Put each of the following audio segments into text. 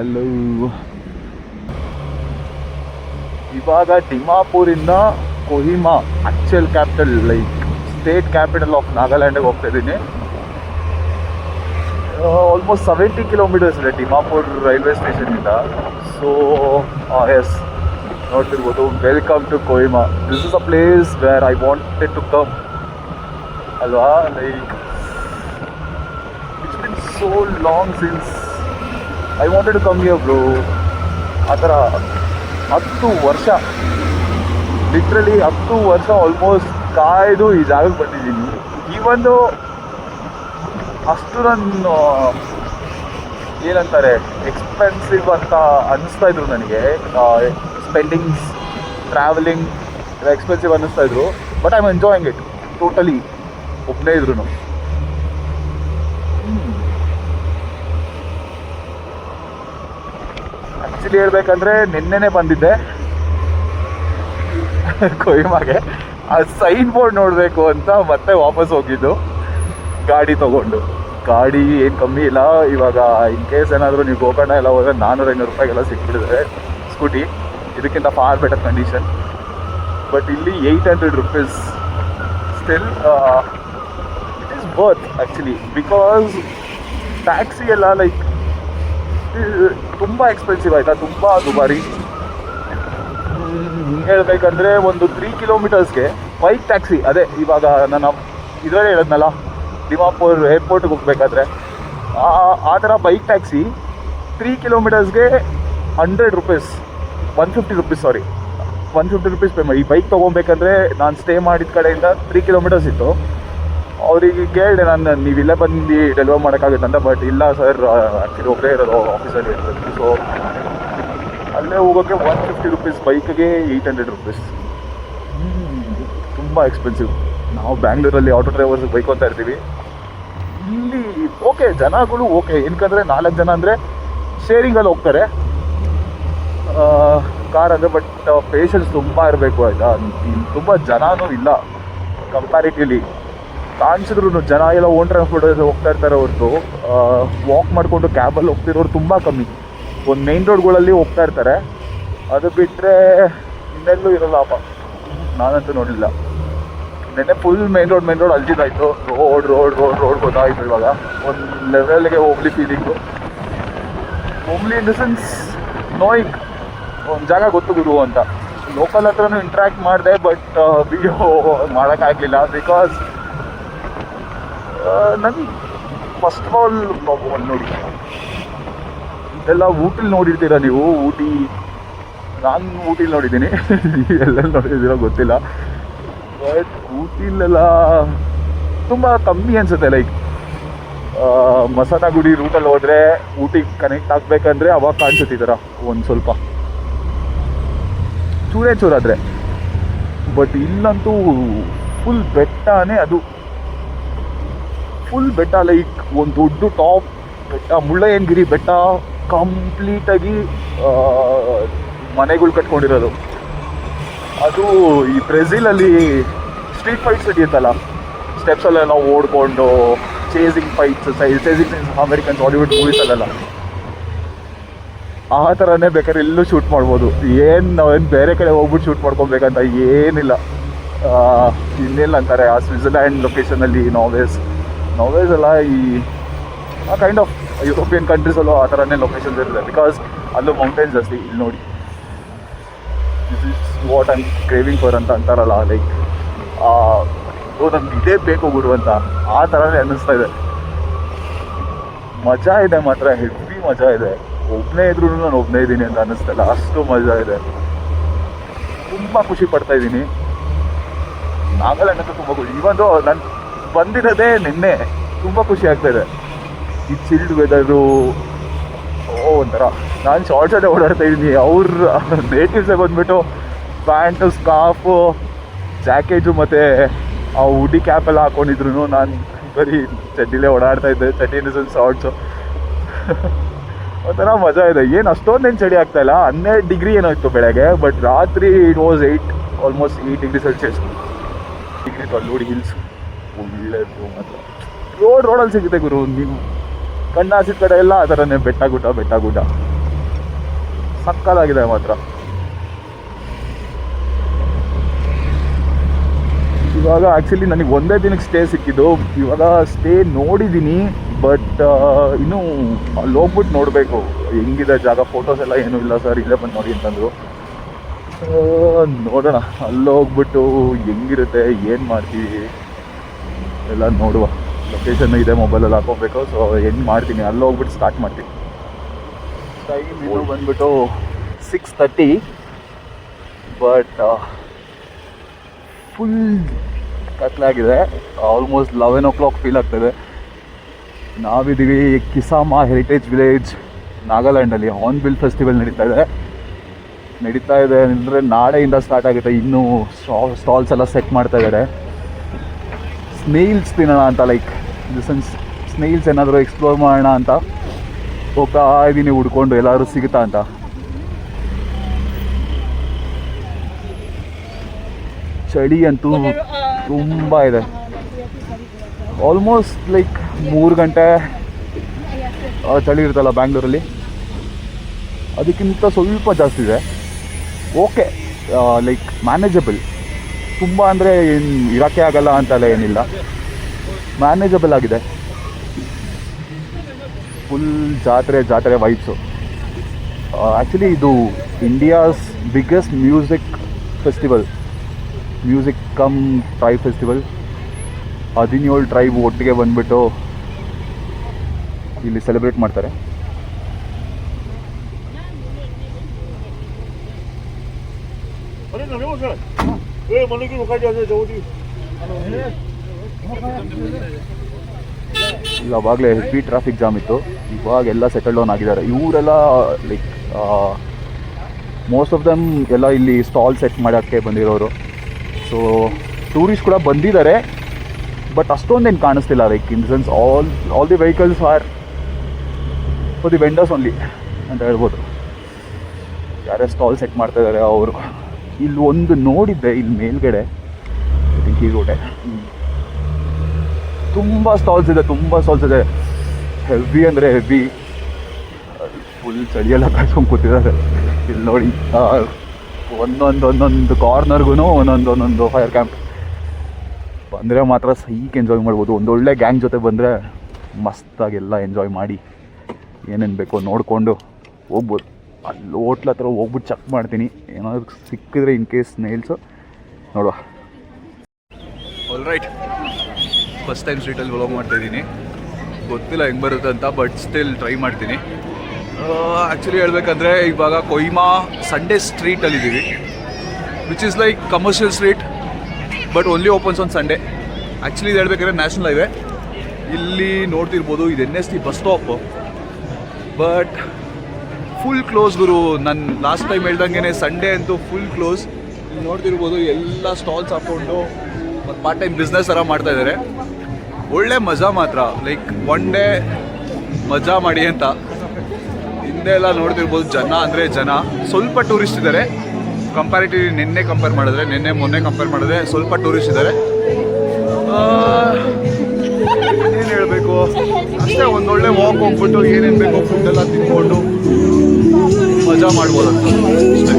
Hello. ಇವಾಗ ಡಿಮಾಪುರಿಂದ Kohima actual capital like state capital of ನಾಗಾಲ್ಯಾಂಡಿಗೆ ಹೋಗ್ತಾ ಇದ್ದೀನಿ. ಆಲ್ಮೋಸ್ಟ್ ಸೆವೆಂಟಿ ಕಿಲೋಮೀಟರ್ಸ್ ಇದೆ ಡಿಮಾಪುರ್ ರೈಲ್ವೆ ಸ್ಟೇಷನಿಂದ ಸೊ ಎಸ್ ನೋಡ್ತಿರ್ಬೋದು. Welcome to Kohima. This is a place where I wanted to come ಅಲ್ವಾ? Like it's been so long since I wanted to come bro ಆ ಥರ ಹತ್ತು ವರ್ಷ ಲಿಟ್ರಲಿ ಹತ್ತು ವರ್ಷ ಆಲ್ಮೋಸ್ಟ್ ಕಾಯ್ದು ಈ ಜಾಗಕ್ಕೆ ಬಂದಿದ್ದೀನಿ. ಈ ಒಂದು ಅಷ್ಟು ನನ್ನ ಏನಂತಾರೆ ಎಕ್ಸ್ಪೆನ್ಸಿವ್ ಅಂತ ಅನ್ನಿಸ್ತಾ ಇದ್ರು ನನಗೆ. ಸ್ಪೆಂಡಿಂಗ್ಸ್ ಟ್ರಾವೆಲಿಂಗ್ ಎಕ್ಸ್ಪೆನ್ಸಿವ್ ಅನ್ನಿಸ್ತಾ ಇದ್ರು. But I enjoying it totally ಒಬ್ಬನೇ ಇದ್ರು. ಆ್ಯಕ್ಚುಲಿ ಹೇಳ್ಬೇಕಂದ್ರೆ ನಿನ್ನೆನೆ ಬಂದಿದ್ದೆ. ಕೊಯ್ಮಾಗೆ. ಆ ಸೈನ್ ಬೋರ್ಡ್ ನೋಡಬೇಕು ಅಂತ ಮತ್ತೆ ವಾಪಸ್ ಹೋಗಿದ್ದು. ಗಾಡಿ ತಗೊಂಡು. ಗಾಡಿ ಏನು ಕಮ್ಮಿ ಇಲ್ಲ. ಇವಾಗ ಇನ್ ಕೇಸ್ ಏನಾದರೂ ನೀವು ಗೋಕರ್ಣ ಎಲ್ಲ ಹೋದ್ರೆ ನಾನ್ನೂರು ಐನೂರು ರೂಪಾಯಿಗೆಲ್ಲ ಸಿಕ್ಬಿಡಿದ್ರೆ ಸ್ಕೂಟಿ ಇದಕ್ಕಿಂತ ಫಾರ್ ಬೆಟರ್ ಕಂಡೀಷನ್ ಬಟ್ ಇಲ್ಲಿ eight hundred rupees still it is worth actually because taxi ಎಲ್ಲ ಲೈಕ್ ತುಂಬ ಎಕ್ಸ್ಪೆನ್ಸಿವ್ ಆಯಿತಾ? ತುಂಬ ದುಬಾರಿ ಹೇಳಬೇಕಂದ್ರೆ ಒಂದು ತ್ರೀ ಕಿಲೋಮೀಟರ್ಸ್ಗೆ ಬೈಕ್ ಟ್ಯಾಕ್ಸಿ ಅದೇ, ಇವಾಗ ನಾನು ಇದರಲ್ಲೇ ಹೇಳಿದ್ನಲ್ಲ ದಿಮಾಪುರ್ ಏರ್ಪೋರ್ಟ್ಗೆ ಹೋಗ್ಬೇಕಾದ್ರೆ, ಆ- ಆ ಥರ bike taxi three ಕಿಲೋಮೀಟರ್ಸ್ಗೆ hundred rupees one fifty rupees sorry one fifty rupees pay ಮಾಡಿ ಈ ಬೈಕ್ ತೊಗೊಬೇಕಂದ್ರೆ ನಾನು ಸ್ಟೇ ಮಾಡಿದ ಕಡೆಯಿಂದ ತ್ರೀ ಕಿಲೋಮೀಟರ್ಸ್ ಇತ್ತು. ಅವರಿಗೆ ಕೇಳಿದೆ ನಾನು ನೀವು ಇಲ್ಲೇ ಬಂದು ಡೆಲಿವರ್ ಅಂತ ಬಟ್ ಇಲ್ಲ ಸರ್ ಆ್ಯಕ್ಚುಲಿ ಒಬ್ಬರೇ ಇರೋದು ಆಫೀಸಲ್ಲಿ ಇರ್ತದೆ ಸೊ ಅಲ್ಲೇ ಹೋಗೋಕ್ಕೆ ಒನ್ ಫಿಫ್ಟಿ ರುಪೀಸ್ ಬೈಕ್ಗೆ ಏಯ್ಟ್ ಹಂಡ್ರೆಡ್ ರುಪೀಸ್ ತುಂಬ ಎಕ್ಸ್ಪೆನ್ಸಿವ್ ನಾವು ಬ್ಯಾಂಗ್ಳೂರಲ್ಲಿ ಆಟೋ ಡ್ರೈವರ್ಸ್ ಬೈಕ್ ಹೋಗ್ತಾ ಇರ್ತೀವಿ. ಇಲ್ಲಿ ಓಕೆ ಜನಗಳು ಓಕೆ ಏನಕ್ಕಂದ್ರೆ ನಾಲ್ಕು ಜನ ಅಂದರೆ ಶೇರಿಂಗಲ್ಲಿ ಹೋಗ್ತಾರೆ. ಕಾರ್ ಅಂದರೆ ಬಟ್ ಪೇಷನ್ಸ್ ತುಂಬ ಇರಬೇಕು ಆಯಿತಾ? ತುಂಬ ಜನನೂ ಇಲ್ಲ ಕಂಪ್ಯಾರಿಟಿವ್ಲಿ ಕಾಣಿಸಿದ್ರು ಜನ ಎಲ್ಲ ಓನ್ ಟ್ರಾನ್ಸ್ಪೋರ್ಟ್ ಹೋಗ್ತಾ ಇರ್ತಾರೆ ಹೊರತು. ವಾಕ್ ಮಾಡಿಕೊಂಡು ಕ್ಯಾಬಲ್ಲಿ ಹೋಗ್ತಿರೋರು ತುಂಬ ಕಮ್ಮಿ. ಒಂದು ಮೇನ್ ರೋಡ್ಗಳಲ್ಲಿ ಹೋಗ್ತಾ ಇರ್ತಾರೆ. ಅದು ಬಿಟ್ಟರೆ ಇನ್ನೆಲ್ಲೂ ಇರಲ್ಲಪ್ಪ ನಾನಂತೂ ನೋಡಿಲ್ಲ. ನೆನ್ನೆ full main road main road ಅಲ್ಜಿದಾಯಿತು road road road road ಗೊತ್ತಾಯಿತು ಇವಾಗ. ಒಂದು ಲೆವೆಲ್ಗೆ ಹೋಗ್ಲಿ ಫೀಲಿಂಗು ಹೋಗ್ಲಿ ಇನ್ ದ ಸೆನ್ಸ್ ನೋಯಿಂಗ್ ಒಂದು ಜಾಗ ಗೊತ್ತು ಗುರು ಅಂತ. ಲೋಕಲ್ ಹತ್ರನೂ ಇಂಟ್ರ್ಯಾಕ್ಟ್ ಮಾಡಿದೆ ಬಟ್ ವಿಡಿಯೋ ಮಾಡೋಕ್ಕಾಗಲಿಲ್ಲ ಬಿಕಾಸ್ ನನಗೆ ಫಸ್ಟ್ ಆಫ್ ಆಲ್ ನೋಡಿ. ಇದೆಲ್ಲ ಊಟಿಲಿ ನೋಡಿರ್ತೀರ ನೀವು? ಊಟಿ. ನಾನು ಊಟಿಲಿ ನೋಡಿದ್ದೀನಿ. ಎಲ್ಲ ನೋಡಿದ್ದೀರೋ ಗೊತ್ತಿಲ್ಲ. ಬಟ್ ಊಟಿಲೆಲ್ಲ ತುಂಬ ಕಮ್ಮಿ ಅನಿಸುತ್ತೆ ಲೈಕ್ ಮಸನಗುಡಿ ರೂಟಲ್ಲಿ ಹೋದರೆ ಊಟಿಗೆ ಕನೆಕ್ಟ್ ಆಗಬೇಕಂದ್ರೆ ಅವಾಗ ಕಾಣಿಸುತ್ತೆ ಈ ಥರ, ಒಂದು ಸ್ವಲ್ಪ. ಚೂರೇ ಚೂರಾದರೆ. ಬಟ್ ಇಲ್ಲಂತೂ ಫುಲ್ ಬೆಟ್ಟನೇ ಅದು. ಫುಲ್ ಬೆಟ್ಟ ಲೈಕ್ ಒಂದು ದೊಡ್ಡ ಟಾಪ್ ಬೆಟ್ಟ, ಮುಳ್ಳಯ್ಯನಗಿರಿ ಬೆಟ್ಟ ಕಂಪ್ಲೀಟಾಗಿ ಮನೆಗಳು ಕಟ್ಕೊಂಡಿರೋದು. ಅದು ಈ ಬ್ರೆಜಿಲಲ್ಲಿ ಸ್ಟ್ರೀಟ್ ಫೈಟ್ಸ್ ನಡೆಯುತ್ತಲ್ಲ ಸ್ಟೆಪ್ಸಲ್ಲೆಲ್ಲ ಓಡ್ಕೊಂಡು chasing fights chasing American Hollywood ಮೂವೀಸಲ್ಲೆಲ್ಲ ಆ ಥರನೇ ಬೇಕಾದ್ರೆ ಎಲ್ಲೂ ಶೂಟ್ ಮಾಡ್ಬೋದು. ಏನು ನಾವೇನು ಬೇರೆ ಕಡೆ ಹೋಗ್ಬಿಟ್ಟು ಶೂಟ್ ಮಾಡ್ಕೊಬೇಕಂತ ಏನಿಲ್ಲ. ಇನ್ನೆಲ್ಲ ಅಂತಾರೆ, ಆ ಸ್ವಿಟ್ಜರ್ಲ್ಯಾಂಡ್ ಲೊಕೇಶನಲ್ಲಿ ನಾವೇಸ್ ನಾವೇಸ್ ಎಲ್ಲ ಈ ಆ ಕೈಂಡ್ ಆಫ್ ಯುರೋಪಿಯನ್ ಕಂಟ್ರೀಸಲ್ಲೂ ಆ ಥರನೇ ಲೊಕೇಶನ್ಸ್ ಇರುತ್ತೆ ಬಿಕಾಸ್ ಅಲ್ಲೂ ಮೌಂಟೇನ್ಸ್ ಜಾಸ್ತಿ ಇಲ್ಲಿ ನೋಡಿ this is what I'm craving for ಅಂತ ಅಂತಾರಲ್ಲ ಲೈಕ್ ಓ ನಮ್ಗೆ ಇದೇ ಬೇಕು ಗುರು ಅಂತ ಆ ಥರನೇ ಅನ್ನಿಸ್ತಾ ಇದೆ. ಮಜಾ ಇದೆ ಮಾತ್ರ, ಹೆವಿ ಮಜಾ ಇದೆ. ಒಬ್ಬನೇ ಇದ್ರೂ ನಾನು ಒಬ್ಬನೇ ಇದ್ದೀನಿ ಅಂತ ಅನ್ನಿಸ್ತಲ್ಲ ಅಷ್ಟು ಮಜಾ ಇದೆ. ತುಂಬ ಖುಷಿ ಪಡ್ತಾ ಇದ್ದೀನಿ. ನಾಗಾಲ್ಯಾಂಡ್ ಅಂತ ತುಂಬ ಖುಷಿ. ಇವಂದು ನಾನು ಬಂದಿರೋದೇ ನಿನ್ನೆ. ತುಂಬ ಖುಷಿ ಆಗ್ತಾ ಇದೆ ಈ ಚಿಲ್ಡ್ ವೆದರು ಓ, ಒಂಥರ. ನಾನು ಶಾರ್ಟ್ಸ್ ಅಲ್ಲೇ ಓಡಾಡ್ತಾ ಇದ್ದೀನಿ. ಅವ್ರ ನೇಟಿವ್ಸೇ ಬಂದ್ಬಿಟ್ಟು ಪ್ಯಾಂಟು, ಸ್ಕಾಫು ಜಾಕೆಟು ಮತ್ತು ಆ ಉಡಿ ಕ್ಯಾಪೆಲ್ಲ ಹಾಕೊಂಡಿದ್ರು ನಾನು ಬರೀ ಚಡ್ಡಿಲೇ ಓಡಾಡ್ತಾ ಇದ್ದೆ. ಚಡ್ಡಿ ಶಾರ್ಟ್ಸು ಒಂಥರ ಮಜಾ ಇದೆ. ಏನು ಅಷ್ಟೊಂದೇನು ಚಳಿ ಆಗ್ತಾಯಿಲ್ಲ ಹನ್ನೆರಡು ಡಿಗ್ರಿ ಏನೋ ಇತ್ತು ಬೆಳಗ್ಗೆ ಬಟ್ ರಾತ್ರಿ it was eight almost eight degree Celsius degree ನೋಡಿ ಹಿಲ್ಸ್ ಒಳ್ಳೆದು ಮಾತ್ರ. ರೋಡ್ ರೋಡಲ್ಲಿ ಸಿಗುತ್ತೆ ಗುರು, ನೀವು. ಕಣ್ಣು ಹಸಿದ ಕಡೆ ಎಲ್ಲ ಆ ಥರನೇ ಬೆಟ್ಟ ಗುಡ್ಡ ಬೆಟ್ಟ ಗುಡ್ಡ. ಸಕ್ಕದಾಗಿದೆ ಮಾತ್ರ. ಇವಾಗ ಆ್ಯಕ್ಚುಲಿ ನನಗೆ ಒಂದೇ ದಿನಕ್ಕೆ ಸ್ಟೇ ಸಿಕ್ಕಿದ್ದು. ಇವಾಗ ಸ್ಟೇ ನೋಡಿದ್ದೀನಿ ಬಟ್ ಇನ್ನೂ ಅಲ್ಲಿ ಹೋಗ್ಬಿಟ್ಟು ನೋಡಬೇಕು. ಹೆಂಗಿದೆ ಜಾಗ ಫೋಟೋಸ್ ಎಲ್ಲ ಏನೂ ಇಲ್ಲ ಸರ್ ಇಲ್ಲೇ ಬಂದು ನೋಡಿ ಅಂತಂದರು. ನೋಡೋಣ. ಅಲ್ಲಿ ಹೋಗ್ಬಿಟ್ಟು ಹೆಂಗಿರುತ್ತೆ, ಏನು ಮಾಡ್ತೀವಿ? ಎಲ್ಲ ನೋಡುವ. ಲೊಕೇಶನ್ ಇದೆ ಮೊಬೈಲಲ್ಲಿ ಹಾಕೋಬೇಕು. ಸೊ ಹೆಂಗೆ ಮಾಡ್ತೀನಿ? ಅಲ್ಲಿ ಹೋಗ್ಬಿಟ್ಟು ಸ್ಟಾರ್ಟ್ ಮಾಡ್ತೀನಿ. ಟೈಮ್ ಇನ್ನೂ ಬಂದ್ಬಿಟ್ಟು ಸಿಕ್ಸ್ ತರ್ಟಿ ಬಟ್ ಫುಲ್ ಕತ್ಲಾಗಿದೆ. Almost eleven o'clock feel ಆಗ್ತದೆ. ನಾವಿದ್ದೀವಿ ಕಿಸಾಮ ಹೆರಿಟೇಜ್ ವಿಲೇಜ್ ನಾಗಾಲ್ಯಾಂಡಲ್ಲಿ. ಹಾರ್ನ್ಬಿಲ್ ಫೆಸ್ಟಿವಲ್ ನಡೀತಾ ಇದೆ. ನಡೀತಾ ಇದೆ ಅಂದರೆ ನಾಳೆಯಿಂದ ಸ್ಟಾರ್ಟ್ ಆಗುತ್ತೆ. ಇನ್ನೂ ಸ್ಟಾಲ್ಸ್ ಎಲ್ಲ ಸೆಟ್ ಮಾಡ್ತಾ ಇದ್ದಾರೆ. ಸ್ನೇಲ್ಸ್ ತಿನ್ನೋಣ ಅಂತ ಲೈಕ್ ದಿ ಸೆನ್ಸ್ ಸ್ನೇಲ್ಸ್ ಏನಾದರೂ ಎಕ್ಸ್ಪ್ಲೋರ್ ಮಾಡೋಣ ಅಂತ ಹೋಗ್ತಾ ಇದ್ದೀನಿ ಹುಡ್ಕೊಂಡು ಎಲ್ಲಾದರೂ ಸಿಗುತ್ತಾ ಅಂತ. ಚಳಿ ಅಂತೂ ತುಂಬ ಇದೆ. ಆಲ್ಮೋಸ್ಟ್ ಲೈಕ್ ಮೂರು ಗಂಟೆ ಚಳಿ ಇರುತ್ತಲ್ಲ ಬ್ಯಾಂಗ್ಳೂರಲ್ಲಿ. ಅದಕ್ಕಿಂತ ಸ್ವಲ್ಪ ಜಾಸ್ತಿ ಇದೆ. ಓಕೆ ಲೈಕ್ ಮ್ಯಾನೇಜಬಲ್ ತುಂಬ ಅಂದರೆ ಇರೋಕ್ಕೆ ಆಗಲ್ಲ ಅಂತೆಲ್ಲ ಏನಿಲ್ಲ. ಮ್ಯಾನೇಜಬಲ್ ಆಗಿದೆ. ಫುಲ್ ಜಾತ್ರೆ ಜಾತ್ರೆ ವೈಬ್ಸು ಆ್ಯಕ್ಚುಲಿ ಇದು India's biggest music festival music cum try festival ಹದಿನೇಳು ಟ್ರೈಬ್ ಒಟ್ಟಿಗೆ ಬಂದುಬಿಟ್ಟು ಇಲ್ಲಿ ಸೆಲೆಬ್ರೇಟ್ ಮಾಡ್ತಾರೆ. ಏ મને કીધું કાઢી ಹೆವಿ ಟ್ರಾಫಿಕ್ ಜಾಮ್ ಇತ್ತು. ಇವಾಗ ಎಲ್ಲ ಸೆಟಲ್ ಡೌನ್ ಆಗಿದ್ದಾರೆ. ಇವರೆಲ್ಲ ಲೈಕ್ ಮೋಸ್ಟ್ ಆಫ್ ದಮ್ ಎಲ್ಲ ಇಲ್ಲಿ ಸ್ಟಾಲ್ ಸೆಟ್ ಮಾಡೋಕ್ಕೆ ಬಂದಿರೋರು. ಸೊ ಟೂರಿಸ್ಟ್ ಕೂಡ ಬಂದಿದ್ದಾರೆ. ಬಟ್ ಅಷ್ಟೊಂದೇನು ಕಾಣಿಸ್ತಿಲ್ಲ. Like in the sense all all the vehicles are for the vendors only ಅಂತ ಹೇಳ್ಬೋದು. ಯಾರ್ಯಾರು ಸ್ಟಾಲ್ ಸೆಟ್ ಮಾಡ್ತಾ ಇದ್ದಾರೆ ಅವರು. ಇಲ್ಲಿ ಒಂದು ನೋಡಿದ್ದೆ, ಇಲ್ಲಿ ಮೇಲ್ಗಡೆ. ಈ ರೋಡೆ ತುಂಬ ಸ್ಟಾಲ್ಸ್ ಇದೆ, ತುಂಬ ಸ್ಟಾಲ್ಸ್ ಇದೆ. ಹೆವಿ ಅಂದರೆ ಹೆವಿ ಫುಲ್ ಚಳಿಯೆಲ್ಲ ಕಾಯ್ಸ್ಕೊಂಡು ಕೂತಿದ್ದಾರೆ. ಇಲ್ಲಿ ನೋಡಿ ಒಂದೊಂದು ಒಂದೊಂದು ಕಾರ್ನರ್ಗೂ ಒಂದೊಂದು ಒಂದೊಂದು ಫೈರ್ ಕ್ಯಾಂಪ್ ಬಂದರೆ ಮಾತ್ರ ಸೈಕ್ ಎಂಜಾಯ್ ಮಾಡ್ಬೋದು. ಒಂದೊಳ್ಳೆ ಗ್ಯಾಂಗ್ ಜೊತೆ ಬಂದರೆ ಮಸ್ತಾಗೆಲ್ಲ ಎಂಜಾಯ್ ಮಾಡಿ ಏನೇನು ಬೇಕೋ ನೋಡಿಕೊಂಡು ಹೋಗ್ಬೋದು. ಅಲ್ಲಿ ಹೋಟ್ಲ್ ಹತ್ರ ಹೋಗ್ಬಿಟ್ಟು ಚೆಕ್ ಮಾಡ್ತೀನಿ. ಏನಾದ್ರು ಸಿಕ್ಕಿದ್ರೆ ಇನ್ ಕೇಸ್ ನೈಲ್ಸು ನೋಡುವ. ಆಲ್ ರೈಟ್ ಫಸ್ಟ್ ಟೈಮ್ ಸ್ಟ್ರೀಟಲ್ಲಿ ಮಾಡ್ತಾ ಇದ್ದೀನಿ ಗೊತ್ತಿಲ್ಲ ಹೆಂಗೆ ಬರುತ್ತೆ ಅಂತ ಬಟ್ ಸ್ಟಿಲ್ ಟ್ರೈ ಮಾಡ್ತೀನಿ. ಆ್ಯಕ್ಚುಲಿ ಹೇಳ್ಬೇಕಂದ್ರೆ ಇವಾಗ Kohima Sunday ಸ್ಟ್ರೀಟಲ್ಲಿದ್ದೀವಿ which is like commercial street but only opens on Sunday actually ಇದು ಹೇಳ್ಬೇಕಾದ್ರೆ ನ್ಯಾಷನಲ್ ಹೈವೇ ಇಲ್ಲಿ ನೋಡ್ತಿರ್ಬೋದು, ಇದು N S T bus stop but full close ಗುರು. ನಾನು ಲಾಸ್ಟ್ ಟೈಮ್ ಹೇಳ್ದಂಗೆ ಸಂಡೇ ಅಂತೂ ಫುಲ್ ಕ್ಲೋಸ್ ನೋಡ್ತಿರ್ಬೋದು, ಎಲ್ಲ ಸ್ಟಾಲ್ಸ್ ಹಾಕ್ಕೊಂಡು ಒಂದು ಪಾರ್ಟ್ ಟೈಮ್ ಬಿಸ್ನೆಸ್ ಥರ ಮಾಡ್ತಾ ಇದ್ದಾರೆ ಒಳ್ಳೆ ಮಜಾ ಮಾತ್ರ. ಲೈಕ್ ಒನ್ ಡೇ ಮಜಾ ಮಾಡಿ ಅಂತ. ಹಿಂದೆ ಎಲ್ಲ ನೋಡ್ತಿರ್ಬೋದು, ಜನ ಅಂದರೆ ಜನ. ಸ್ವಲ್ಪ ಟೂರಿಸ್ಟ್ ಇದ್ದಾರೆ ಕಂಪ್ಯಾರಿಟಿವ್ಲಿ ನಿನ್ನೆ ಕಂಪೇರ್ ಮಾಡಿದ್ರೆ, ನಿನ್ನೆ ಮೊನ್ನೆ ಕಂಪೇರ್ ಮಾಡಿದ್ರೆ ಸ್ವಲ್ಪ ಟೂರಿಸ್ಟ್ ಇದ್ದಾರೆ ಏನು ಹೇಳಬೇಕು? ಅಷ್ಟೇ ಒಂದೊಳ್ಳೆ ವಾಕ್ ಹೋಗ್ಬಿಟ್ಟು ಏನೇನು ಬೇಕೋ ಫುಡ್ ತಿಂದ್ಕೊಂಡು ಮಜಾ ಮಾಡ್ಬೋದು. ಅಷ್ಟೇ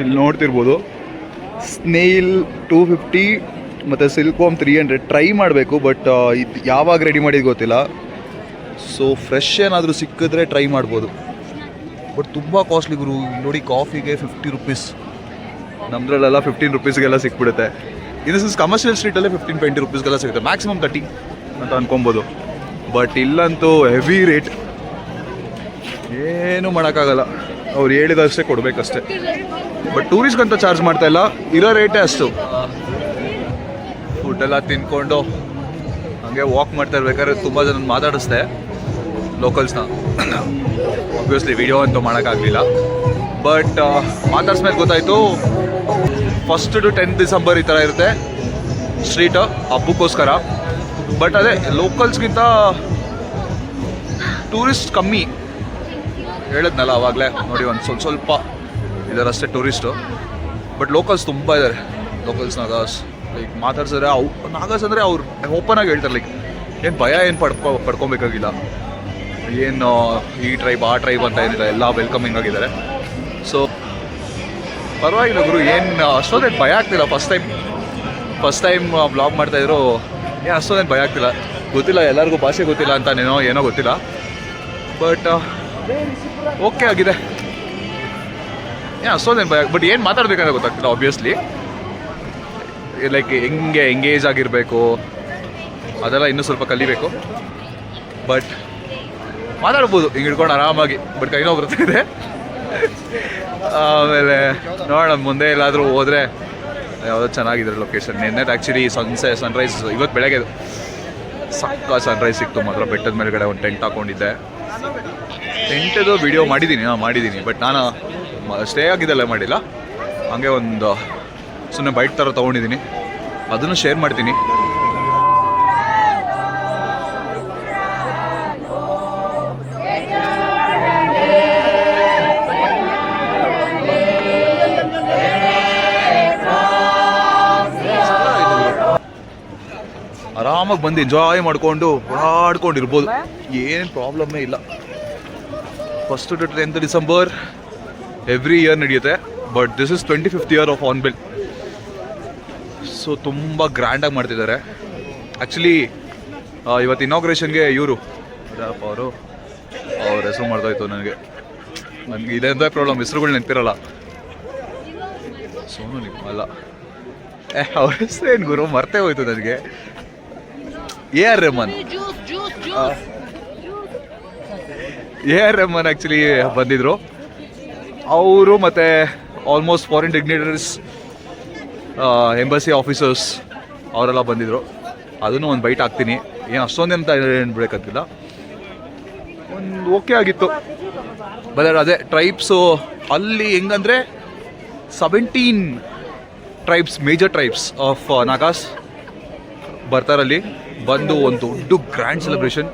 ಇಲ್ಲಿ ನೋಡ್ತಿರ್ಬೋದು. ಸ್ನೇಲ್ ಟೂ ಫಿಫ್ಟಿ ಮತ್ತು ಸಿಲ್ಕೋಮ್ ತ್ರೀ ಹಂಡ್ರೆಡ್ ಟ್ರೈ ಮಾಡಬೇಕು ಬಟ್ ಇದು ಯಾವಾಗ ರೆಡಿ ಮಾಡಿದ್ದು ಗೊತ್ತಿಲ್ಲ. ಸೊ ಫ್ರೆಶ್ ಏನಾದರೂ ಸಿಕ್ಕಿದ್ರೆ ಟ್ರೈ ಮಾಡ್ಬೋದು. ಬಟ್ ತುಂಬ ಕಾಸ್ಟ್ಲಿ ಗುರು. ನೋಡಿ ಕಾಫಿಗೆ ಫಿಫ್ಟಿ ರುಪೀಸ್ ನಮ್ಮದ್ರಲ್ಲೆಲ್ಲ ಫಿಫ್ಟೀನ್ ರುಪೀಸ್ಗೆಲ್ಲ ಸಿಕ್ಬಿಡುತ್ತೆ. ಇನ್ ಸೆನ್ಸ್ ಕಮರ್ಷಿಯಲ್ ಸ್ಟ್ರೀಟಲ್ಲೇ ಫಿಫ್ಟೀನ್ ಟ್ವೆಂಟಿ ರುಪೀಸ್ಗೆಲ್ಲ ಸಿಗುತ್ತೆ. ಮ್ಯಾಕ್ಸಿಮಮ್ ತರ್ಟಿ ಅಂತ ಅನ್ಕೊಬೋದು. ಬಟ್ ಇಲ್ಲಂತೂ ಹೆವಿ ರೇಟ್ ಏನು ಮಾಡೋಕ್ಕಾಗಲ್ಲ. ಅವ್ರು ಹೇಳಿದಷ್ಟೇ ಕೊಡಬೇಕಷ್ಟೇ. ಬಟ್ ಟೂರಿಸ್ಟ್ಗಂತ ಚಾರ್ಜ್ ಮಾಡ್ತಾ ಇಲ್ಲ. ಇರೋ ರೇಟೇ ಅಷ್ಟು. ಫುಡ್ಡೆಲ್ಲ ತಿನ್ಕೊಂಡು ಹಂಗೆ ವಾಕ್ ಮಾಡ್ತಾ ಇರ್ಬೇಕಾದ್ರೆ ತುಂಬ ಜನ ಮಾತಾಡಿಸ್ದೆ ಲೋಕಲ್ಸ್ನ ಆಬ್ವಿಯಸ್ಲಿ ವಿಡಿಯೋ ಅಂತೂ ಮಾಡೋಕ್ಕಾಗಲಿಲ್ಲ. ಬಟ್ ಮಾತಾಡ್ಸ್ಮೇಲೆ ಗೊತ್ತಾಯಿತು. ಫಸ್ಟ್ ಟು ಟೆಂತ್ ಡಿಸೆಂಬರ್ ಈ ಥರ ಇರುತ್ತೆ. ಸ್ಟ್ರೀಟ್ ಹಬ್ಬಕ್ಕೋಸ್ಕರ. ಬಟ್ ಅದೇ ಲೋಕಲ್ಸ್ಗಿಂತ ಟೂರಿಸ್ಟ್ ಕಮ್ಮಿ. ಹೇಳಿದ್ನಲ್ಲ ಅವಾಗಲೇ, ನೋಡಿ ಒಂದು ಸ್ವಲ್ಪ ಸ್ವಲ್ಪ ಇದಾರಷ್ಟೇ ಟೂರಿಸ್ಟು ಬಟ್ ಲೋಕಲ್ಸ್ ತುಂಬ ಇದ್ದಾರೆ ಲೋಕಲ್ಸ್ ನಾಗಾಸ್ ಲೈಕ್ ಮಾತಾಡ್ಸಿದ್ರೆ ಅವು, ನಾಗಾಸ್ ಅಂದರೆ ಅವ್ರು ಓಪನ್ ಆಗಿ ಹೇಳ್ತಾರೆ ಲೈಕ್ ಏನು ಭಯ, ಏನು ಪಡ್ಕೊ, ಪಡ್ಕೊಬೇಕಾಗಿಲ್ಲ. ಏನು, ಈ ಟ್ರೈಬ್ ಆ ಟ್ರೈಬ್ ಅಂತ ಏನಿಲ್ಲ, ಎಲ್ಲ ವೆಲ್ಕಮಿಂಗ್ ಆಗಿದ್ದಾರೆ. ಸೊ ಪರವಾಗಿಲ್ಲ ಗುರು, ಏನು ಅಷ್ಟೊಂದೇನು ಭಯ ಆಗ್ತಿಲ್ಲ. First time first time blog ಮಾಡ್ತಾಯಿದ್ರು ಏನು ಅಷ್ಟೊಂದೇನು ಭಯ ಆಗ್ತಿಲ್ಲ. ಗೊತ್ತಿಲ್ಲ, ಎಲ್ಲರಿಗೂ ಭಾಷೆ ಗೊತ್ತಿಲ್ಲ ಅಂತ ಏನೋ ಏನೋ ಗೊತ್ತಿಲ್ಲ. ಬಟ್ ಓಕೆ ಆಗಿದೆ. ಏನು ಅಷ್ಟೊಂದೇನು ಭಯ ಬಟ್ ಏನು ಮಾತಾಡ್ಬೇಕಂತ ಗೊತ್ತಾಗ್ತಿಲ್ಲ ಆಬ್ವಿಯಸ್ಲಿ ಲೈಕ್ ಹೆಂಗೆ ಎಂಗೇಜ್ ಆಗಿರಬೇಕು, ಅದೆಲ್ಲ ಇನ್ನೂ ಸ್ವಲ್ಪ ಕಲಿಬೇಕು. ಬಟ್ ಮಾತಾಡ್ಬೋದು, ಹಿಂಗೆ ಹಿಡ್ಕೊಂಡು ಆರಾಮಾಗಿ. ಬಟ್ ಕೈನೋ ಬರ್ತಾ ಬರ್ತಿದೆ. ಆಮೇಲೆ ನೋಡೋಣ, ಮುಂದೆ ಎಲ್ಲಾದರೂ ಹೋದರೆ ಯಾವುದೋ ಚೆನ್ನಾಗಿದೆ ಲೊಕೇಶನ್ ನಿನ್ನೆ ಆ್ಯಕ್ಚುಲಿ ಸನ್ಸೆ ಸನ್ರೈಸ್ ಇವತ್ತು ಬೆಳಗ್ಗೆ ಸಕ್ಕ ಸನ್ರೈಸ್ ಸಿಕ್ತು ಮಾತ್ರ. ಬೆಟ್ಟದ ಮೇಲ್ಗಡೆ ಒಂದು ಟೆಂಟ್ ಹಾಕೊಂಡಿದ್ದೆ. ಟೆಂಟದು ವಿಡಿಯೋ ಮಾಡಿದ್ದೀನಿ ಹಾಂ ಮಾಡಿದ್ದೀನಿ ಬಟ್ ನಾನು ಸ್ಟೇ ಆಗಿದ್ದೆಲ್ಲ ಮಾಡಿಲ್ಲ. ಹಾಗೆ ಒಂದು ಸುಮ್ಮನೆ ಬೈಟ್ ಥರ ತೊಗೊಂಡಿದ್ದೀನಿ ಅದನ್ನು ಶೇರ್ ಮಾಡ್ತೀನಿ. ಆರಾಮಾಗಿ ಬಂದು ಎಂಜಾಯ್ ಮಾಡಿಕೊಂಡು ಓಡಾಡ್ಕೊಂಡಿರ್ಬೋದು. ಏನು ಪ್ರಾಬ್ಲಮ್ಮೇ ಇಲ್ಲ. First to tenth December every year ನಡೆಯುತ್ತೆ. But this is twenty fifth year of Hornbill so ತುಂಬ ಗ್ರ್ಯಾಂಡಾಗಿ ಮಾಡ್ತಿದ್ದಾರೆ ಆ್ಯಕ್ಚುಲಿ ಇವತ್ತು ಇನಾಗ್ರೇಷನ್ಗೆ ಇವರು ಅವರು, ಅವ್ರ ಹೆಸರು ಮಾಡ್ತಾಯಿತ್ತು ನನಗೆ. ನನಗೆ ಇದೇ ಅಂತ ಪ್ರಾಬ್ಲಮ್ ಹೆಸರುಗಳು ನೆನಪಿರಲ್ಲ. ಸೋನು ನಿಮ್ಮ ಅಲ್ಲ ಏ, ಅವ್ರ ಹೆಸರು ಏನು ಗುರು? ಮರ್ತೇ ಹೋಯ್ತು ನನಗೆ. A R Rahman. A R Rahman actually ಬಂದಿದ್ರು. ಅವರು ಮತ್ತು almost foreign dignitaries embassy officers ಅವರೆಲ್ಲ ಬಂದಿದ್ರು. ಅದನ್ನು ಒಂದು ಬೈಟ್ ಹಾಕ್ತೀನಿ. ಏನು ಅಷ್ಟೊಂದೇಂತ ಏನು ಬಿಡೋಕ್ಕಂತಿಲ್ಲ ಒಂದು ಓಕೆ ಆಗಿತ್ತು. ಬದರ್ ಅದೇ ಟ್ರೈಬ್ಸು ಅಲ್ಲಿ ಹೆಂಗಂದ್ರೆ seventeen tribes major tribes of Nagas ಬರ್ತಾರಲ್ಲಿ. ಬಂದು ಒಂದು ದೊಡ್ಡ ಗ್ರ್ಯಾಂಡ್ ಸೆಲೆಬ್ರೇಷನ್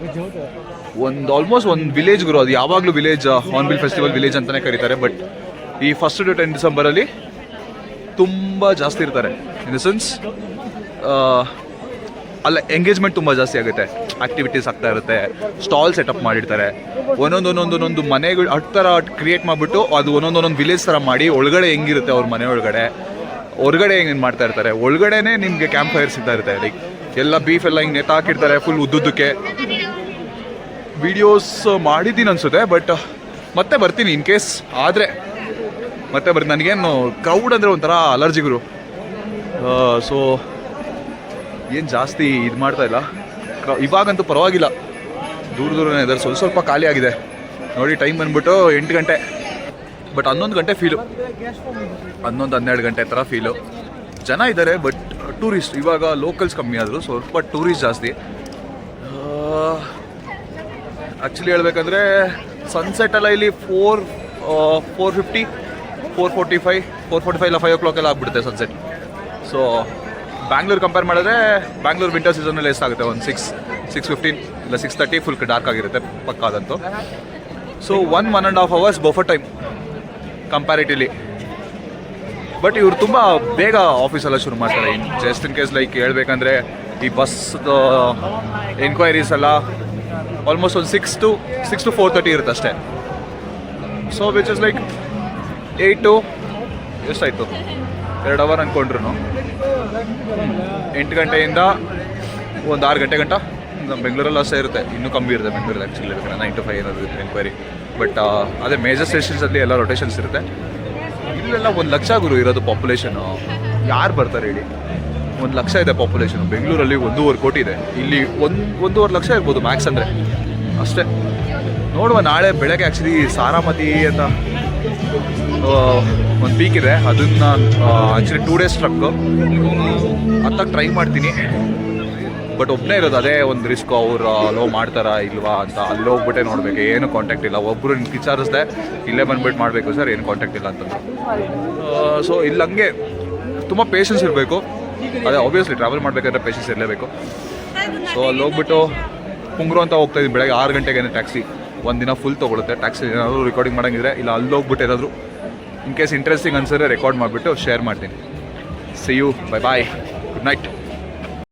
ಒಂದು ಆಲ್ಮೋಸ್ಟ್ ಒಂದು ವಿಲೇಜ್ ಗುರು, ಅದು ಯಾವಾಗಲೂ ವಿಲೇಜ್ ಹಾರ್ನ್ಬಿಲ್ ಫೆಸ್ಟಿವಲ್ ವಿಲೇಜ್ ಅಂತಲೇ ಕರೀತಾರೆ ಬಟ್ ಈ ಫಸ್ಟ್ ಟು ಟೆನ್ ಡಿಸೆಂಬರಲ್ಲಿ ತುಂಬ ಜಾಸ್ತಿ ಇರ್ತಾರೆ. ಇನ್ ದ ಸೆನ್ಸ್ ಅಲ್ಲ ಎಂಗೇಜ್ಮೆಂಟ್ ತುಂಬ ಜಾಸ್ತಿ ಆಗುತ್ತೆ. ಆಕ್ಟಿವಿಟೀಸ್ ಆಗ್ತಾ ಇರುತ್ತೆ ಸ್ಟಾಲ್ ಸೆಟಪ್ ಮಾಡಿರ್ತಾರೆ. ಒಂದೊಂದು ಒಂದೊಂದು ಮನೆಗಳು ಅಟ್ ಥರ ಕ್ರಿಯೇಟ್ ಮಾಡಿಬಿಟ್ಟು ಅದು ಒಂದೊಂದು ವಿಲೇಜ್ ಥರ ಮಾಡಿ ಒಳಗಡೆ ಹೆಂಗಿರುತ್ತೆ ಅವ್ರ ಮನೆ ಒಳಗಡೆ. ಹೊರಗಡೆ ಹೆಂಗೆ ಮಾಡ್ತಾ ಇರ್ತಾರೆ? ಒಳಗಡೆನೇ ನಿಮಗೆ ಕ್ಯಾಂಪ್ ಫೈರ್ ಸಿಗ್ತಾ ಇರುತ್ತೆ ಲೈಕ್ ಎಲ್ಲ ಬೀಫ್ ಎಲ್ಲ ಹಿಂಗೆ ನೇತಾಕಿರ್ತಾರೆ ಫುಲ್ ಉದ್ದುದ್ದಕ್ಕೆ. ವಿಡಿಯೋಸ್ ಮಾಡಿದ್ದೀನಿ ಅನ್ಸುತ್ತೆ ಬಟ್ ಮತ್ತೆ ಬರ್ತೀನಿ ಇನ್ ಕೇಸ್ ಆದರೆ. ಮತ್ತೆ ಬರ್ತೀನಿ ನನಗೇನು ಕ್ರೌಡ್ ಅಂದರೆ ಒಂಥರ ಅಲರ್ಜಿ ಗುರು. ಸೊ ಏನು ಜಾಸ್ತಿ ಇದು ಮಾಡ್ತಾ ಇಲ್ಲ. ಇವಾಗಂತೂ ಪರವಾಗಿಲ್ಲ. ದೂರ ದೂರನೇ ಇದ್ದಾರೆ, ಸ್ವಲ್ಪ ಸ್ವಲ್ಪ ಖಾಲಿ ಆಗಿದೆ. ನೋಡಿ ಟೈಮ್ ಬಂದ್ಬಿಟ್ಟು ಎಂಟು ಗಂಟೆ. ಬಟ್ ಹನ್ನೊಂದು ಗಂಟೆ ಫೀಲು ಹನ್ನೊಂದು ಹನ್ನೆರಡು ಗಂಟೆ ಥರ ಫೀಲು ಜನ ಇದ್ದಾರೆ ಬಟ್ ಟೂರಿಸ್ಟ್, ಇವಾಗ ಲೋಕಲ್ಸ್ ಕಮ್ಮಿ ಆದರು ಸ್ವಲ್ಪ ಟೂರಿಸ್ಟ್ ಜಾಸ್ತಿ. ಆ್ಯಕ್ಚುಲಿ ಹೇಳ್ಬೇಕಂದ್ರೆ ಸನ್ಸೆಟ್ ಎಲ್ಲ ಇಲ್ಲಿ four four fifty four forty five four forty five ಇಲ್ಲ ಫೈವ್ ಓ ಕ್ಲಾಕ್ ಎಲ್ಲ ಆಗ್ಬಿಡುತ್ತೆ ಸನ್ಸೆಟ್ ಸೊ ಬ್ಯಾಂಗ್ಳೂರ್ ಕಂಪೇರ್ ಮಾಡಿದ್ರೆ ಬ್ಯಾಂಗ್ಳೂರ್ ವಿಂಟರ್ ಸೀಸನಲ್ಲಿ ಎಷ್ಟಾಗುತ್ತೆ ಒಂದು ಸಿಕ್ಸ್ ಸಿಕ್ಸ್ ಫಿಫ್ಟೀನ್ ಇಲ್ಲ ಸಿಕ್ಸ್ ತರ್ಟಿ ಫುಲ್ ಡಾರ್ಕ್ ಆಗಿರುತ್ತೆ, ಪಕ್ಕಾದಂತೂ. So one one and half hours buffer time comparatively but ಇವ್ರು ತುಂಬ ಬೇಗ ಆಫೀಸೆಲ್ಲ ಶುರು ಮಾಡ್ತಾರೆ. In just in case like ಹೇಳ್ಬೇಕಂದ್ರೆ ಈ ಬಸ್ ಎನ್ಕ್ವೈರೀಸ್ ಎಲ್ಲ ಆಲ್ಮೋಸ್ಟ್ ಒಂದು six to six to four thirty ಇರುತ್ತೆ ಅಷ್ಟೇ. So which is like eight to ಎಷ್ಟಾಯಿತು ಎರಡು ಅವರ್ ಅಂದ್ಕೊಂಡ್ರು ಎಂಟು ಗಂಟೆಯಿಂದ ಒಂದು ಆರು ಗಂಟೆ ಗಂಟ ನಮ್ಮ ಬೆಂಗಳೂರಲ್ಲಿ ಅಷ್ಟೇ ಇರುತ್ತೆ. ಇನ್ನೂ ಕಮ್ಮಿ ಇರುತ್ತೆ ಬೆಂಗಳೂರಲ್ಲಿ ಆ್ಯಕ್ಚುಲಿ ನೈನ್ ಟು ಫೈವ್ ಏನಾದ್ರು ಎನ್ಕ್ವೈರಿ ಬಟ್ ಅದೇ ಮೇಜರ್ ಸ್ಟೇಷನ್ಸಲ್ಲಿ ಎಲ್ಲ ರೊಟೇಷನ್ಸ್ ಇರುತ್ತೆ. ಇಲ್ಲೆಲ್ಲ ಒಂದು ಲಕ್ಷ ಗುರು ಇರೋದು ಪಾಪ್ಯುಲೇಷನು ಯಾರು ಬರ್ತಾರೆ ಹೇಳಿ? ಒಂದು ಲಕ್ಷ ಇದೆ ಪಾಪ್ಯುಲೇಷನ್ ಬೆಂಗಳೂರಲ್ಲಿ ಒಂದೂವರೆ ಕೋಟಿ ಇದೆ. ಇಲ್ಲಿ ಒಂದು, ಒಂದೂವರೆ ಲಕ್ಷ ಇರ್ಬೋದು ಮ್ಯಾಕ್ಸ್ ಅಂದರೆ. ಅಷ್ಟೇ. ನೋಡುವ ನಾಳೆ ಬೆಳಗ್ಗೆ ಆ್ಯಕ್ಚುಲಿ ಸಾರಾಮತಿ ಅಂತ ಒಂದು ಪೀಕ್ ಇದೆ. ಅದನ್ನ ಆ್ಯಕ್ಚುಲಿ ಟೂ ಡೇಸ್ ಟ್ರಕ್ ಹತ್ತಕ್ಕೆ ಟ್ರೈ ಮಾಡ್ತೀನಿ. ಬಟ್ ಒಬ್ಬನೇ ಇರೋದು ಅದೇ ಒಂದು ರಿಸ್ಕ್ ಅವ್ರು ಅಲೋ ಮಾಡ್ತಾರಾ ಇಲ್ವಾ ಅಂತ ಅಲ್ಲಿ ಹೋಗ್ಬಿಟ್ಟೆ ನೋಡ್ಬೇಕು. ಏನು ಕಾಂಟ್ಯಾಕ್ಟ್ ಇಲ್ಲ. ಒಬ್ಬರು ವಿಚಾರಿಸ್ದೆ ಇಲ್ಲೇ ಬಂದ್ಬಿಟ್ಟು ಮಾಡಬೇಕು ಸರ್, ಏನು ಕಾಂಟ್ಯಾಕ್ಟ್ ಇಲ್ಲ ಅಂತ. ಸೊ ಇಲ್ಲಿ ಹಂಗೆ ತುಂಬ ಪೇಷನ್ಸ್ ಇರಬೇಕು. ಅದೇ ಆಬ್ವಿಯಸ್ಲಿ ಟ್ರಾವೆಲ್ ಮಾಡಬೇಕಾದ್ರೆ ಪೇಷನ್ಸ್ ಇರಲೇಬೇಕು. ಸೊ ಅಲ್ಲಿ ಹೋಗ್ಬಿಟ್ಟು ಪುಂಗ್ರು ಅಂತ ಹೋಗ್ತಾ ಇದ್ದೀನಿ. ಬೆಳಗ್ಗೆ ಆರು ಗಂಟೆಗೆ ಟ್ಯಾಕ್ಸಿ ಒಂದು ದಿನ ಫುಲ್ ತೊಗೊಳುತ್ತೆ. ಟ್ಯಾಕ್ಸಿ ಏನಾದರೂ ರೆಕಾರ್ಡಿಂಗ್ ಮಾಡೋಂಗಿದ್ರೆ ಇಲ್ಲ, ಅಲ್ಲಿ ಹೋಗ್ಬಿಟ್ಟು ಏನಾದರೂ ಇನ್ ಕೇಸ್ ಇಂಟ್ರೆಸ್ಟಿಂಗ್ ಅನ್ಸಿದ್ರೆ ರೆಕಾರ್ಡ್ ಮಾಡಿಬಿಟ್ಟು ಶೇರ್ ಮಾಡ್ತೀನಿ. See you bye bye good night